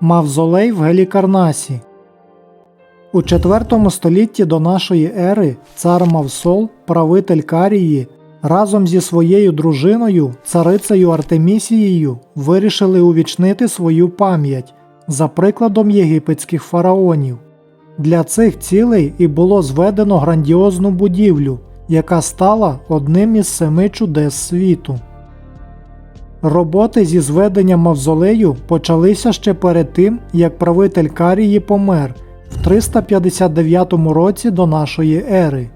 Мавзолей в Гелікарнасі. У IV столітті до нашої ери цар Мавсол, правитель Карії, разом зі своєю дружиною, царицею Артемісією, вирішили увічнити свою пам'ять за прикладом єгипетських фараонів. Для цих цілей і було зведено грандіозну будівлю, яка стала одним із семи чудес світу. Роботи зі зведення мавзолею почалися ще перед тим, як правитель Карії помер в 359 році до нашої ери.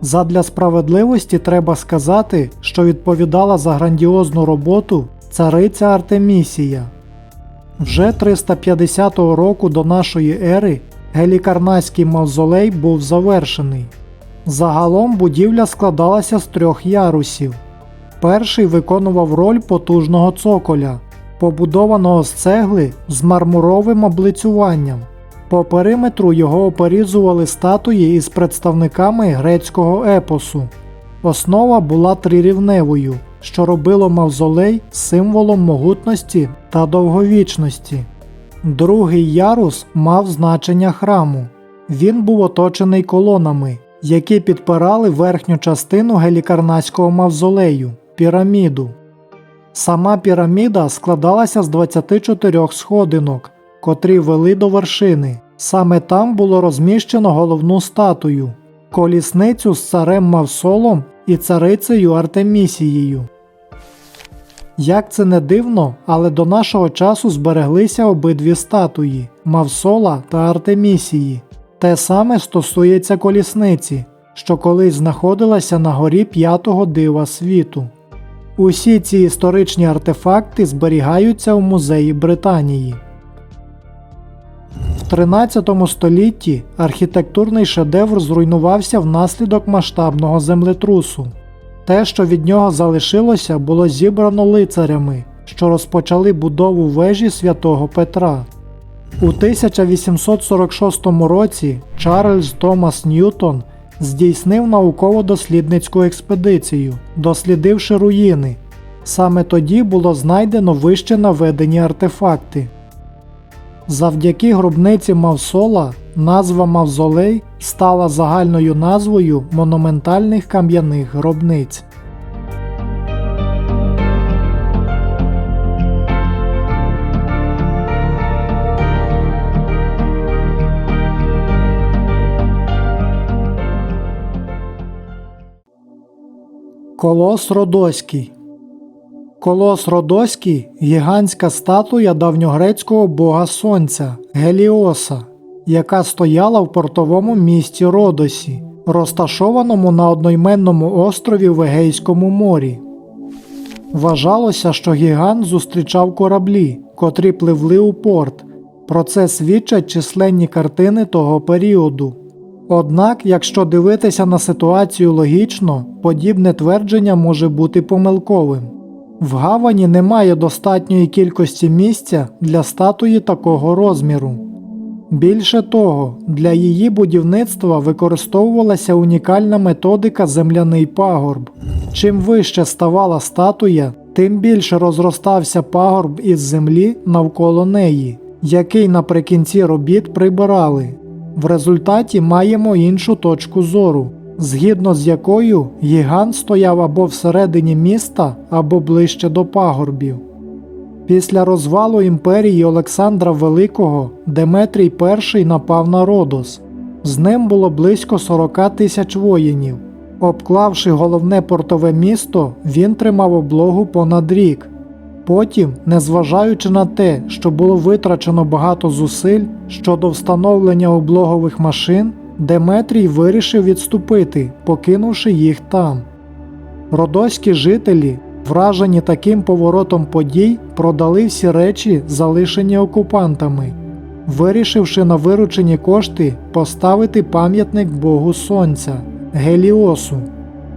Задля справедливості треба сказати, що відповідала за грандіозну роботу цариця Артемісія. Вже 350 року до нашої ери Гелікарнайський мавзолей був завершений. Загалом будівля складалася з трьох ярусів. Перший виконував роль потужного цоколя, побудованого з цегли з мармуровим облицюванням. По периметру його оперізували статуї із представниками грецького епосу. Основа була трирівневою, що робило мавзолей символом могутності та довговічності. Другий ярус мав значення храму. Він був оточений колонами, які підпирали верхню частину гелікарнаського мавзолею піраміду. Сама піраміда складалася з 24 сходинок, котрі вели до вершини. Саме там було розміщено головну статую колісницю з царем Мавсолом і царицею Артемісією. Як це не дивно, але до нашого часу збереглися обидві статуї Мавсола та Артемісії. Те саме стосується колісниці, що колись знаходилася на горі п'ятого дива світу. Усі ці історичні артефакти зберігаються у музеї Британії. В 13 столітті архітектурний шедевр зруйнувався внаслідок масштабного землетрусу. Те, що від нього залишилося, було зібрано лицарями, що розпочали будову вежі святого Петра. У 1846 році Чарльз Томас Ньютон здійснив науково-дослідницьку експедицію, дослідивши руїни. Саме тоді було знайдено вище наведені артефакти. Завдяки гробниці Мавсола назва Мавзолей стала загальною назвою монументальних кам'яних гробниць. Колос Родоський Колос Родоський гігантська статуя давньогрецького бога сонця Геліоса, яка стояла в портовому місті Родосі, розташованому на одноіменному острові в Егейському морі. Вважалося, що гігант зустрічав кораблі, котрі пливли у порт. Про це свідчать численні картини того періоду. Однак, якщо дивитися на ситуацію логічно, подібне твердження може бути помилковим. В гавані немає достатньої кількості місця для статуї такого розміру. Більше того, для її будівництва використовувалася унікальна методика земляний пагорб. Чим вище ставала статуя, тим більше розростався пагорб із землі навколо неї, який наприкінці робіт прибирали. В результаті маємо іншу точку зору, згідно з якою гігант стояв або всередині міста, або ближче до пагорбів. Після розвалу імперії Олександра Великого Деметрій І напав на Родос. З ним було близько 40 тисяч воїнів. Обклавши головне портове місто, він тримав облогу понад рік. Потім, незважаючи на те, що було витрачено багато зусиль щодо встановлення облогових машин, Деметрій вирішив відступити, покинувши їх там. Родоські жителі, вражені таким поворотом подій, продали всі речі, залишені окупантами, вирішивши на виручені кошти поставити пам'ятник Богу Сонця Геліосу.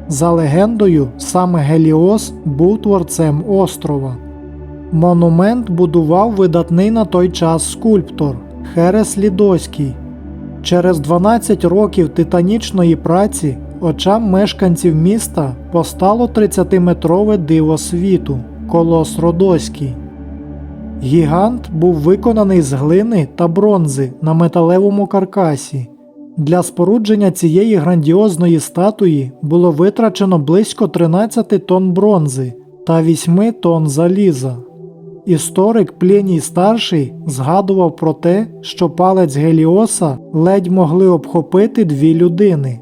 За легендою, саме Геліос був творцем острова. Монумент будував видатний на той час скульптор Херес Лідоський. Через 12 років титанічної праці очам мешканців міста постало 30-метрове диво світу Колос Родоський. Гігант був виконаний з глини та бронзи на металевому каркасі. Для спорудження цієї грандіозної статуї було витрачено близько 13 тонн бронзи та 8 тонн заліза. Історик Пліній старший згадував про те, що палець Геліоса ледь могли обхопити дві людини.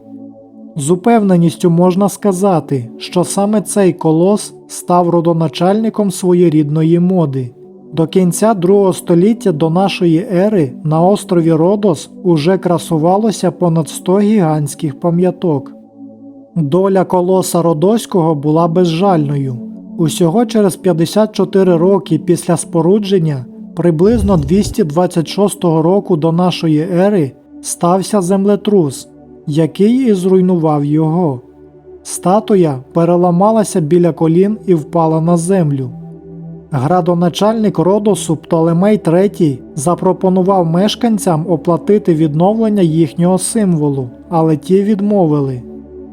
З упевненістю можна сказати, що саме цей колос став родоначальником своєрідної моди. До кінця другого століття до нашої ери на острові Родос уже красувалося понад 100 гігантських пам'яток. Доля колоса Родоського була безжальною. Усього через 54 роки після спорудження, приблизно 226 року до нашої ери, стався землетрус, який і зруйнував його. Статуя переламалася біля колін і впала на землю. Градоначальник Родосу Птолемей III запропонував мешканцям оплатити відновлення їхнього символу, але ті відмовили.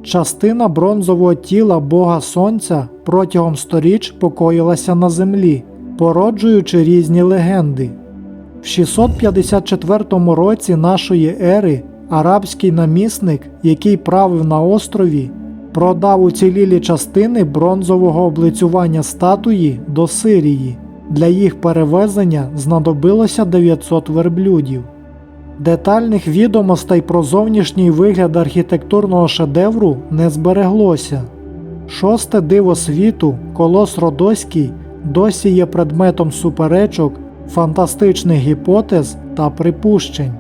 Частина бронзового тіла Бога Сонця протягом сторіч покоїлася на землі, породжуючи різні легенди. В 654 році нашої ери арабський намісник, який правив на острові, продав уцілілі частини бронзового облицювання статуї до Сирії. Для їх перевезення знадобилося 900 верблюдів. Детальних відомостей про зовнішній вигляд архітектурного шедевру не збереглося. Шосте диво світу, колос Родоський, досі є предметом суперечок, фантастичних гіпотез та припущень.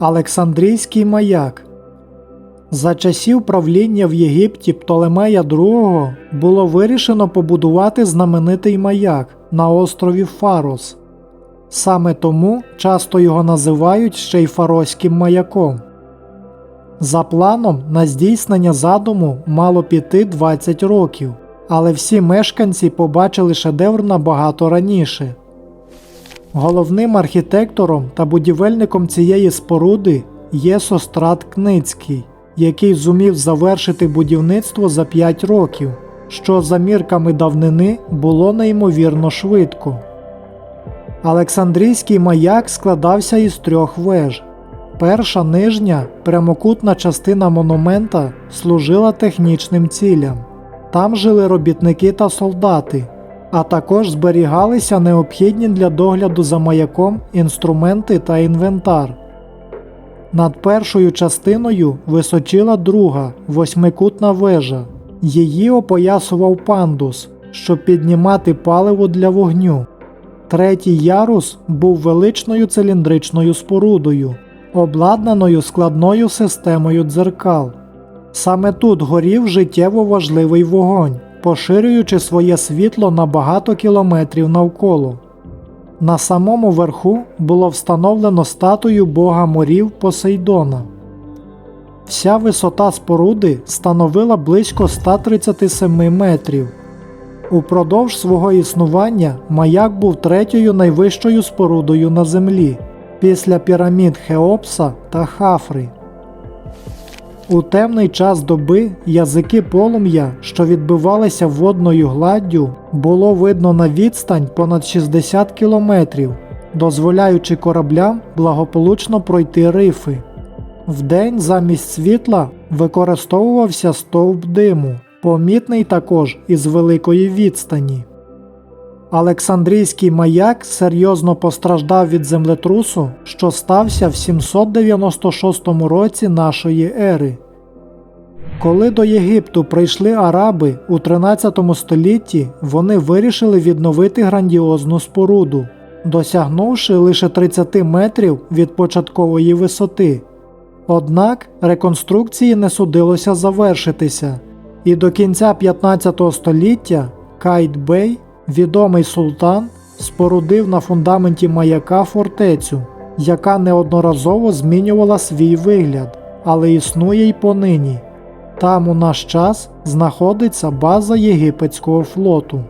Олександрійський маяк за часів правління в Єгипті Птолемея II було вирішено побудувати знаменитий маяк на острові Фарос. Саме тому часто його називають ще й Фароським маяком. За планом на здійснення задуму мало піти 20 років, але всі мешканці побачили шедевр набагато раніше. Головним архітектором та будівельником цієї споруди є Сострат Кницький, який зумів завершити будівництво за 5 років, що за мірками давнини було неймовірно швидко. Олександрійський маяк складався із трьох веж. Перша нижня прямокутна частина монумента служила технічним цілям. Там жили робітники та солдати, а також зберігалися необхідні для догляду за маяком інструменти та інвентар. Над першою частиною височила друга восьмикутна вежа. Її опоясував пандус, щоб піднімати паливо для вогню. Третій ярус був величною циліндричною спорудою, обладнаною складною системою дзеркал. Саме тут горів життєво важливий вогонь, поширюючи своє світло на багато кілометрів навколо. На самому верху було встановлено статую бога морів Посейдона. Вся висота споруди становила близько 137 метрів. Упродовж свого існування маяк був третьою найвищою спорудою на землі після пірамід Хеопса та Хафри. У темний час доби язики полум'я, що відбивалися водною гладдю, було видно на відстань понад 60 кілометрів, дозволяючи кораблям благополучно пройти рифи. Вдень замість світла використовувався стовп диму, помітний також із великої відстані. Олександрійський маяк серйозно постраждав від землетрусу, що стався в 796 році нашої ери. Коли до Єгипту прийшли араби у 13 столітті, вони вирішили відновити грандіозну споруду, досягнувши лише 30 метрів від початкової висоти. Однак реконструкції не судилося завершитися, і до кінця 15 століття Кайт Бей відомий султан спорудив на фундаменті маяка фортецю, яка неодноразово змінювала свій вигляд, але існує й понині. Там у наш час знаходиться база єгипетського флоту.